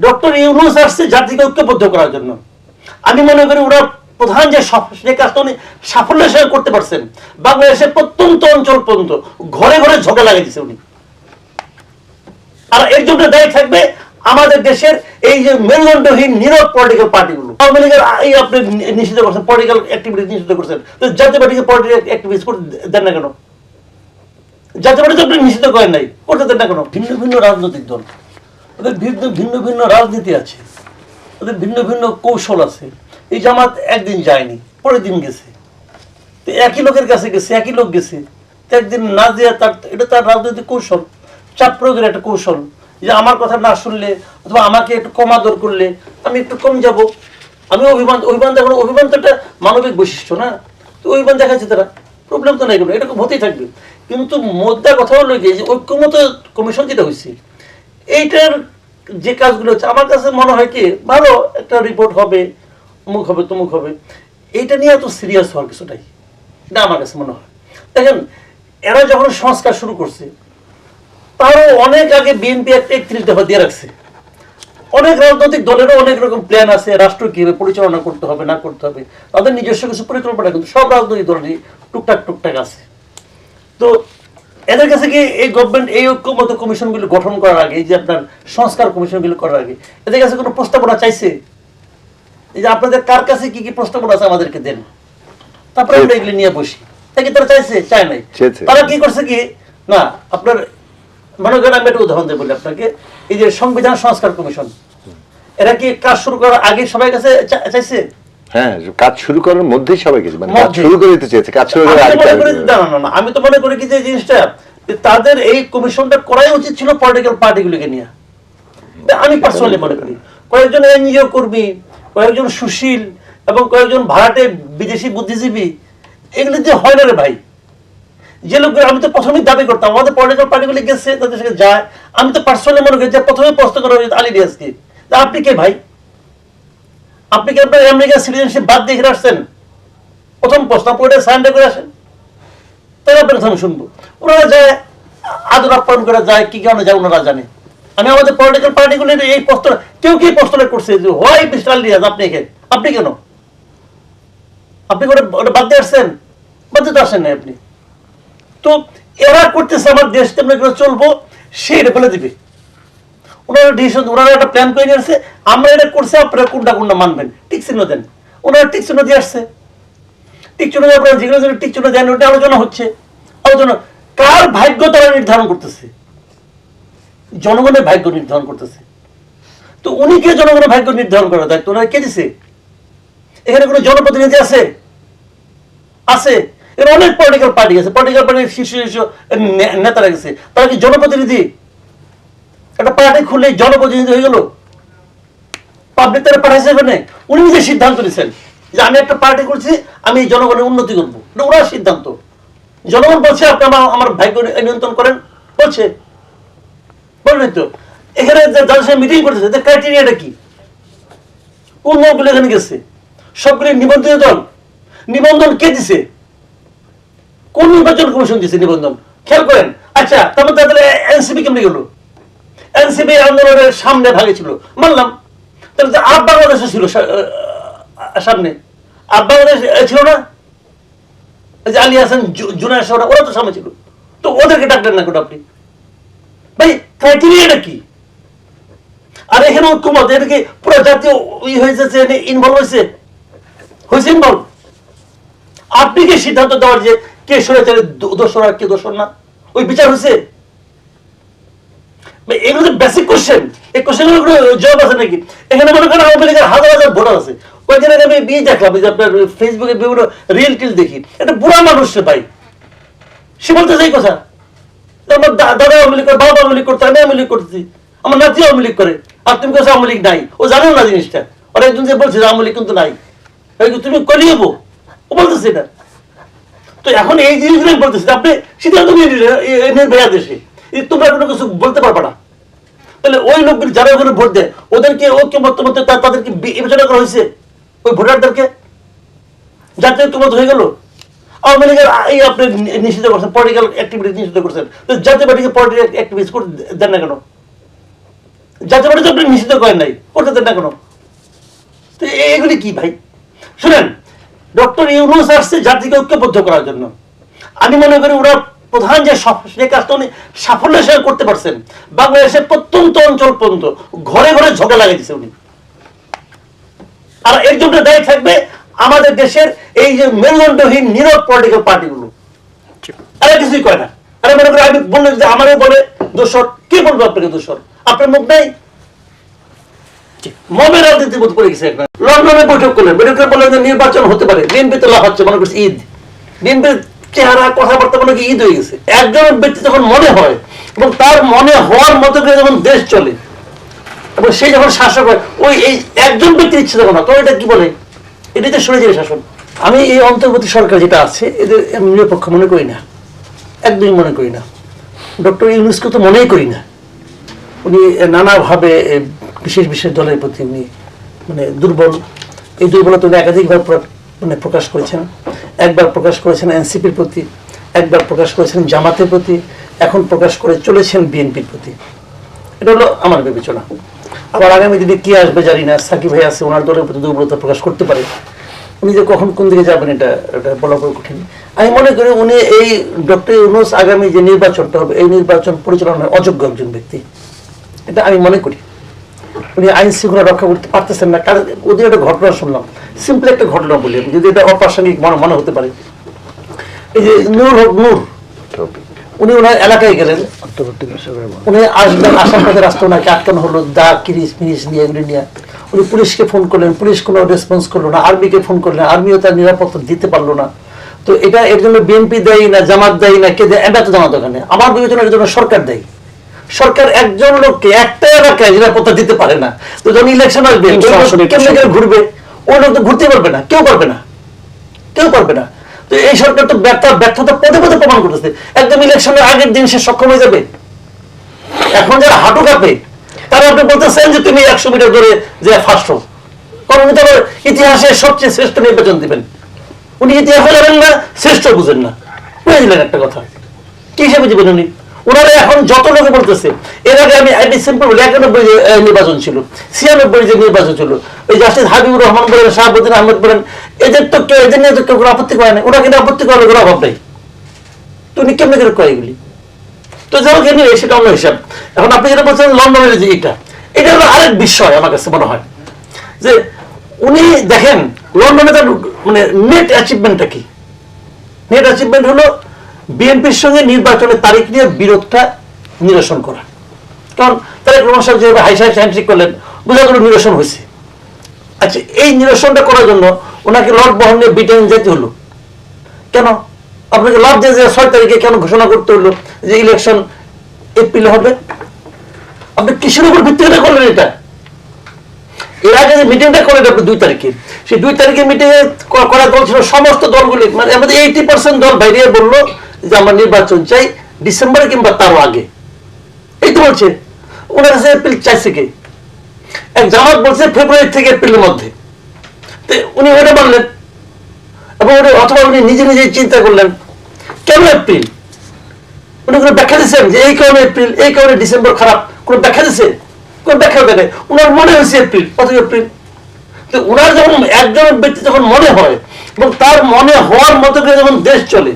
Doctor Yunus আসছে জাতিকে ঐক্যবদ্ধ করার জন্য। আমি মনে করি ওরা প্রধান যে সফ- কাজটা উনি সাফল্যের সঙ্গে করতে পারছেন, বাংলাদেশের প্রত্যন্ত অঞ্চল পর্যন্ত ঘরে ঘরে ঝগড়া লাগিয়ে দিচ্ছে উনি। আর এর জন্য দায়ী থাকবে আমাদের দেশের এই যে মেরুদণ্ডহীন, নীরব পলিটিক্যাল পার্টিগুলো আওয়ামী লীগের এই আপনি নিষিদ্ধ করছেন পলিটিক্যাল অ্যাক্টিভিটি নিষিদ্ধ করছেন। তো জাতীয় পার্টিকে পলিটিক্যাল অ্যাক্টিভিটি করতে দেন না কেন? জাতীয় পার্টি তো আপনি নিষিদ্ধ করেন নাই, করতে দেন না কেন? ভিন্ন ভিন্ন রাজনৈতিক দল। ওদের ভিন্ন ভিন্ন ভিন্ন রাজনীতি আছে। ওদের ভিন্ন ভিন্ন কৌশল আছে। এই জামাত একদিন যায়নি, পরের দিন গেছে। তো একই লোকের কাছে গেছে, একই লোক গেছে। তো একদিন না দিয়ে তার, এটা তার রাজনৈতিক কৌশল চাপ প্রয়োগের একটা কৌশল। যে আমার কথা না শুনলে অথবা আমাকে একটু কম আদর করলে আমি একটু কম যাব। আমি অভিমান অভিমান দেখানো, অভিমান তো একটা মানবিক বৈশিষ্ট্য না? তো অভিমান দেখাচ্ছে তারা। প্রবলেম তো নাই কোনো এরকম হতেই থাকবে। কিন্তু মোদ্দা কথা হলো যে ঐক্যমত কমিশন যেটা হয়েছে এইটার যে কাজগুলো হচ্ছে, আমার কাছে মনে হয় কি, ভালো একটা রিপোর্ট হবে, অমুক হবে, তমুক হবে। এইটা নিয়ে এত সিরিয়াস হওয়ার কিছু নাই। এটা আমার কাছে মনে হয়। দেখেন, এরা যখন সংস্কার শুরু করছে, তারও অনেক আগে বিএনপি একটা একত্রিশ দফা দিয়ে রাখছে। অনেক রাজনৈতিক দলেরও অনেক রকম প্ল্যান আছে, রাষ্ট্র কীভাবে পরিচালনা করতে হবে, না করতে হবে। তাদের নিজস্ব কিছু পরিকল্পনা, কিন্তু সব রাজনৈতিক দলেরই টুকটাক টুকটাক আছে। তো এদের কাছে কি এই গভর্নমেন্ট এই ঐক্যমত কমিশনগুলো গঠন করার আগে এই যে আপনার সংস্কার কমিশনগুলো করার আগে এদের কাছে কোনো প্রস্তাবনা চাইছে? এই যে আপনাদের কার কাছে কি কি প্রস্তাবনা আছে আমাদেরকে দেন? তারপরে আমরা এগুলি নিয়ে বসি। তা কি তারা চাইছে? চায় নাই। তারা কি করছে কি? না আপনার মনে করেন আমি একটা উদাহরণ দেবো বলি আপনাকে। এই যে সংবিধান সংস্কার কমিশন এরা কি কাজ শুরু করার আগে সবাই কাছে চাইছে? হ্যাঁ কাজ শুরু করার মধ্যেই সবাই গেছে মানে কাজ মধ্যে। শুরু করে দিতে চেয়েছে কাজ শুরু আমি করে তো মনে করি আমি তো মনে কি যে এই জিনিসটা যে তাদের এই কমিশনটা করাই উচিত ছিল পলিটিক্যাল পার্টিগুলোকে নিয়ে। আমি পার্সোনালি মনে করি। কয়েকজন এনজিও কর্মী কয়েকজন সুশীল এবং কয়েকজন ভাড়াটে বিদেশি বুদ্ধিজীবী এগুলো দিয়ে হয় না রে ভাই। যে লোকগুলো আমি তো প্রথমেই দাবি করতাম আমাদের পলিটিক্যাল পার্টিগুলি গেছে তাদের সাথে যায়। আমি তো পার্সোনালি মনে করি যে প্রথমে প্রশ্ন করা উচিত আলী রিয়াজকে। যে আপনি কে ভাই? আপনি কি আপনার আমেরিকান সিটিজেনশিপ বাদ দিয়ে এখানে আসছেন? প্রথম প্রশ্ন ওটা সারেন্ডার করে আসেন। তাই আপনার কথা শুনব। ওনারা যায়, আদর আপ্যায়ন করে যায়, কি কারণে যায় ওনারা জানে। আমি আমাদের পলিটিক্যাল পার্টিগুলির এই প্রশ্ন কেউ কি প্রশ্নটা করছে যে হোয়াই মিস্টার আলিয়াজ আপনি কে আপনি কেন? আপনি করে ওটা বাদ দিয়ে আসছেন? বাদ দিয়ে তো আসেন নাই আপনি। তো এরা করতেছে আমার দেশ করে চলবো সে এটা বলে দিবে। ওনারা ডিসিশন ওনারা একটা প্ল্যান করে নিয়ে আসছে আমরা এটা করছি, আপনারা কোনটা কোনটা মানবেন? টিক চিহ্ন দেন। ওনারা টিক চিহ্ন দিয়ে আসছে। টিক চিহ্ন দেওয়ার পরে যেগুলো যেগুলো টিক চিহ্ন দেন, ওটা আলোচনা হচ্ছে। আলোচনা, কার ভাগ্য তারা নির্ধারণ করতেছে? জনগণের ভাগ্য নির্ধারণ করতেছে। তো উনি কে জনগণের ভাগ্য নির্ধারণ করার দায়িত্ব? ওনারা কে দিছে? এখানে কোনো জনপ্রতিনিধি আছে? আছে। এর অনেক পলিটিক্যাল পার্টি আছে। পলিটিক্যাল পার্টির শীর্ষ শীর্ষ নেতারা গেছে। তারা কি জনপ্রতিনিধি? একটা পার্টি খুললে জনপ্রতিনিধি হয়ে গেল। পাবলিক তারা পাঠাইছে এখানে। উনি নিজে সিদ্ধান্ত নিয়েছেন যে আমি একটা পার্টি করছি, আমি জনগণের উন্নতি করব। ওনার সিদ্ধান্ত। জনগণ বলছে, আপনি আমার আমার ভাগ্য নিয়ন্ত্রণ করেন। বলছে। বলবেন তো, এখানে যাদের সাথে মিটিং করতেছে তাদের ক্রাইটেরিয়াটা কি? দলগুলো এখানে গেছে। সবগুলি নিবন্ধিত দল। নিবন্ধন কে দিছে? কোন নির্বাচন কমিশন দিছে নিবন্ধন? খেয়াল করেন। আচ্ছা তারপর তাদের এনসিপি কেমনে গেল? এনসিপি আন্দোলনের সামনে ভাগে ছিল মানলাম। তাহলে আপ বাংলাদেশে ছিল সামনে। আপ বাংলাদেশ ছিল না। যে আলী হাসান, জু- জুনায়দ সাহরা ওরা তো সামনে ছিল। তো ওদেরকে ডাকলেন না কেন আপনি? ভাই ক্রাইটেরিয়াটা কি? আর এখানে ঐক্যমত, এটা কি পুরো জাতীয় ই হয়েছে ইনভলভ হয়েছে? হয়েছে ইনভলভ আপনি কি সিদ্ধান্ত দেওয়ার যে কে সরেছে দোষর আর কে দোষর না? ওই বিচার হয়েছে? বেসিক কোশ্চেন এই কোশ্চেনগুলো কোনো আছে নাকি এখানে মনে করেন আওয়ামী লীগের হাজার হাজার ভোটার আছে আমি বিয়ে দেখলাম যে আপনার ফেসবুকে বিভিন্ন রিল টিল দেখি একটা বুড়া মানুষ ভাই সে বলতেছে এই কথা আমার দাদা আওয়ামী লীগ করে বাবা আওয়ামী লীগ করতে আমি আওয়ামী লীগ করতেছি আমার নাতি আওয়ামী লীগ করে আর তুমি কাছে আওয়ামী লীগ নাই ও জানেও না জিনিসটা ওরা একজন যে বলছে আওয়ামী লীগ কিন্তু নাই তুমি কলিয়েবো ও বলতেছে এটা তো এখন এই জিনিসগুলো বলতেছি আপনি সিদ্ধান্ত নিয়ে নিলেন দেশে তোমরা কোনো কিছু বলতে পারবে না লোকগুলি যারা ওখানে ভোট দেয়, ওদেরকে ঐক্য মতামত তাদেরকে বিবেচনা করা হয়েছে ওই ভোটারদেরকে? জাতীয় ঐক্যমত হয়ে গেল। আওয়ামী লীগের এই আপনি নিষিদ্ধ করছেন পলিটিক্যাল অ্যাক্টিভিটি নিষিদ্ধ করছেন। তো জাতীয় পার্টিকে পলিটিক্যাল অ্যাক্টিভিটি করতে দেন না কেন? যাতে করে তো আপনি নিষিদ্ধ করেন নাই, করতে দেন না কোনো? তো এগুলি কি ভাই? শুনেন, ডক্টর ইউনুস আসছে জাতিকে ঐক্যবদ্ধ করার জন্য। আমি মনে করি ওরা প্রধান যে যে কাজটা উনি সাফল্যের সঙ্গে করতে পারছেন বাংলাদেশের প্রত্যন্ত অঞ্চল পর্যন্ত ঘরে ঘরে ঝগড়া লাগিয়েছে উনি। আর এর জন্য দায়ী থাকবে আমাদের দেশের এই যে মেরুদণ্ডহীন নীরব পলিটিক্যাল পার্টিগুলো আরে কিছুই করে না। আরে মনে করে আমি বললে যে আমারও বলে দোষর। কে বলব আপনাকে দোষর? আপনার মুখ নাই? মবের রাজনীতি বোধ পড়ে গেছে লন্ডনে বৈঠক করলেন। বৈঠক করে বললেন যে নির্বাচন হতে পারে বিএনপি তো লাভ হচ্ছে মনে করছে ঈদ। বিএনপির চেহারা, কথাবার্তা মনে কি ঈদ হয়ে গেছে? একজন ব্যক্তি যখন মনে হয় এবং তার মনে হওয়ার মতো করে যখন দেশ চলে, এবং সে যখন শাসক হয়, ওই এই একজন ব্যক্তির ইচ্ছে তখন না। তো এটা কি বলে? এটাই তো সরে শাসন। আমি এই অন্তর্বর্তী সরকার যেটা আছে, এদের নিরপেক্ষ মনে করি না। একদমই মনে করি না। ডক্টর ইউনুসকে তো মনেই করি না। উনি নানাভাবে বিশেষ বিশেষ দলের প্রতি উনি মানে দুর্বল। এই দুর্বলতা উনি একাধিকবার মানে প্রকাশ করেছেন। একবার প্রকাশ করেছেন এনসিপির প্রতি, একবার প্রকাশ করেছেন জামাতের প্রতি, এখন প্রকাশ করে চলেছেন বিএনপির প্রতি। এটা হলো আমার বিবেচনা। আবার আগামী দিনে কি আসবে জানি না, সাকিব ভাই আছে, ওনার দলের প্রতি দুর্বলতা প্রকাশ করতে পারে। উনি যে কখন কোন দিকে যাবেন এটা এটা বলা বড় কঠিন। আমি মনে করি উনি এই ডক্টর ইউনুস আগামী যে নির্বাচনটা হবে, এই নির্বাচন পরিচালনার অযোগ্য একজন ব্যক্তি। এটা আমি মনে করি। উনি আইন শৃঙ্খলা রক্ষা করতে পারতেছেন না। কারণ ওদের একটা ঘটনা শুনলাম। সিম্পল একটা ঘটনা বলি আমি, যদি এটা অপ্রাসঙ্গিক মনে মনে হতে পারে। এই যে নূর হক নূর উনি ওনার এলাকায় গেলেন। উনি আসবেন আসার পথে রাস্তা ওনাকে আটকানো হলো দা কিরিশ মিরিশ নিয়ে এগুলি নিয়ে। উনি পুলিশকে ফোন করলেন পুলিশ কোনো রেসপন্স করল না আর্মিকে ফোন করলেন আর্মিও তার নিরাপত্তা দিতে পারল না। তো এটা এর জন্য বিএনপি দেয় না জামাত দেয় না কে দেয়? এটা তো জামাত ওখানে। আমার বিবেচনা এর জন্য সরকার দেয়। সরকার একজন লোককে একটা এলাকায় নিরাপত্তা দিতে পারে না। তো যখন ইলেকশন আসবে ঘুরবে? ওই লোক তো ঘুরতে পারবে না, কেউ পারবে না, কেউ পারবে না। তো এই সরকার তো ব্যর্থ, ব্যর্থতা পদে পদে প্রমাণ করতেছে। একদম ইলেকশনের আগের দিন সে সক্ষম হয়ে যাবে। এখন যারা হাঁটু কাঁপে, তারা আপনি বলতেছেন যে তুমি একশো মিটার ধরে যে ফার্স্ট হো কারণ উনি তো ইতিহাসের সবচেয়ে শ্রেষ্ঠ নির্বাচন দিবেন। উনি ইতিহাস জানেন না, শ্রেষ্ঠ বুঝেন না। বুঝে দিলেন একটা কথা। কি হিসেবে দিবেন উনি? ওনারা এখন যত লোকে বলতেছে এর আগে আমি আমি সিম্পল একানব্বই যে নির্বাচন ছিল ছিয়ানব্বই যে নির্বাচন ছিল ওই জাস্টিস হাবিবুর রহমান বলেন শাহাবুদ্দিন আহমেদ বলেন এদের তো কেউ এদের নিয়ে তো কেউ আপত্তি করে না ওরা কিন্তু আপত্তি করার কোনো অভাব নেই। তো উনি কেমনে করে করে এগুলি? তো যাই হোক anyway, সেটা অন্য হিসাব। এখন আপনি যেটা বলছেন লন্ডনের যে এটা এটা হলো আরেক বিষয় আমার কাছে মনে হয়। যে উনি দেখেন লন্ডনে তার মানে নেট অ্যাচিভমেন্টটা কি? নেট অ্যাচিভমেন্ট হলো বিএনপির সঙ্গে নির্বাচনের তারিখ নিয়ে বিরোধটা নিরসন করা। কারণ তারেক রহমান সাহেব যেভাবে হাই সাহেব হ্যান্ডশেক করলেন, বোঝা গেল নিরসন হয়েছে। আচ্ছা এই নিরসনটা করার জন্য ওনাকে লট বহন নিয়ে ব্রিটেন যেতে হলো। কেন? আপনাকে লাভ যে ছয় তারিখে কেন ঘোষণা করতে হলো যে ইলেকশন এপ্রিলে হবে? আপনি কিসের উপর ভিত্তি করে করলেন এটা? এর আগে যে মিটিংটা করেন আপনি দুই তারিখে, সেই দুই তারিখে মিটিং এ ক- করা দল ছিল সমস্ত দলগুলি মানে আমাদের এইটি পার্সেন্ট দল বাইরে বলল যে আমরা নির্বাচন চাই ডিসেম্বরে কিংবা তারও আগে। এই তো বলছে। ওনার কাছে এপ্রিল চাইছে কে? এক জামাত বলছে ফেব্রুয়ারি থেকে এপ্রিলের মধ্যে। তো উনি ওটা বললেন এবং উনি অথবা উনি নিজে নিজে চিন্তা করলেন, কেন এপ্রিল উনি কোনো ব্যাখ্যা দিচ্ছেন যে এই কারণে এপ্রিল এই কারণে ডিসেম্বর খারাপ? কোনো ব্যাখ্যা দিচ্ছে কোনো ব্যাখ্যা দেয় উনার মনে হয়েছে এপ্রিল কত এপ্রিল তো উনার যখন একজন ব্যক্তি যখন মনে হয়, এবং তার মনে হওয়ার মতো করে যখন দেশ চলে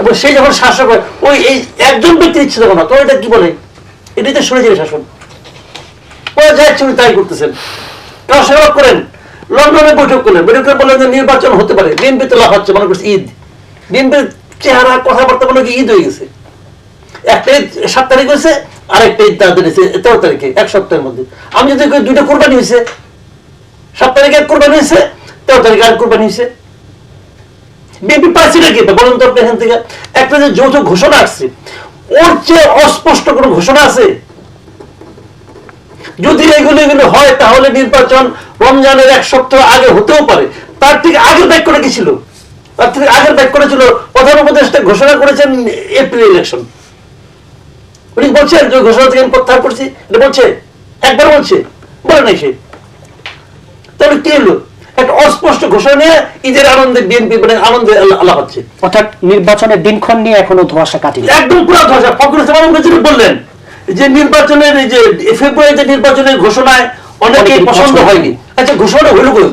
এবং সেই যখন শাসক হয়, ওই এই একজন ব্যক্তির ইচ্ছে তখন না তো এটা কি বলে? এটাই তো সরে যায় শাসন। ওরা যা ইচ্ছে তাই করতেছেন। কারণ করেন, লন্ডনে বৈঠক করলেন। বৈঠক করে বললেন যে নির্বাচন হতে পারে, বিএনপি তো লাভ হচ্ছে মনে করছে ঈদ। বিএনপির চেহারা, কথাবার্তা কি ঈদ হয়ে গেছে। একটা ঈদ সাত তারিখ হয়েছে, আরেকটা ঈদ তাদের হয়েছে, তেরো তারিখে, এক সপ্তাহের মধ্যে। আমি যদি দুইটা কোরবানি হয়েছে, সাত তারিখে এক কোরবানি হয়েছে, তেরো তারিখে আর কোরবানি হয়েছে। বিএনপি পাইছে নাকি? এটা বলুন তো আপনি এখান থেকে। একটা যে যৌথ ঘোষণা আসছে, ওর চেয়ে অস্পষ্ট কোনো ঘোষণা আছে? যদি এগুলো এগুলো হয়, তাহলে নির্বাচন রমজানের এক সপ্তাহ আগে হতেও পারে। তার থেকে আগের ব্যাক করে কি ছিল? তার থেকে আগের ব্যাক করেছিল প্রধান উপদেষ্টা ঘোষণা করেছেন এপ্রিল ইলেকশন উনি বলছেন যে ঘোষণা থেকে আমি প্রত্যাহার করছি। এটা বলছে? একবার বলছে? বলে নাই সে। তাহলে কি হলো একটা অস্পষ্ট ঘোষণা নিয়ে ঈদের আনন্দে বিএনপি মানে আনন্দে আল্লাহ হচ্ছে অর্থাৎ নির্বাচনের দিনক্ষণ নিয়ে এখনও ধোয়াশা কাটেনি। একদম পুরো ধোয়াশা। ফখরুল ইসলাম যেটা বললেন যে নির্বাচনের এই যে ফেব্রুয়ারিতে নির্বাচনের ঘোষণায় অনেকেই পছন্দ হয়নি। আচ্ছা ঘোষণা হইল কই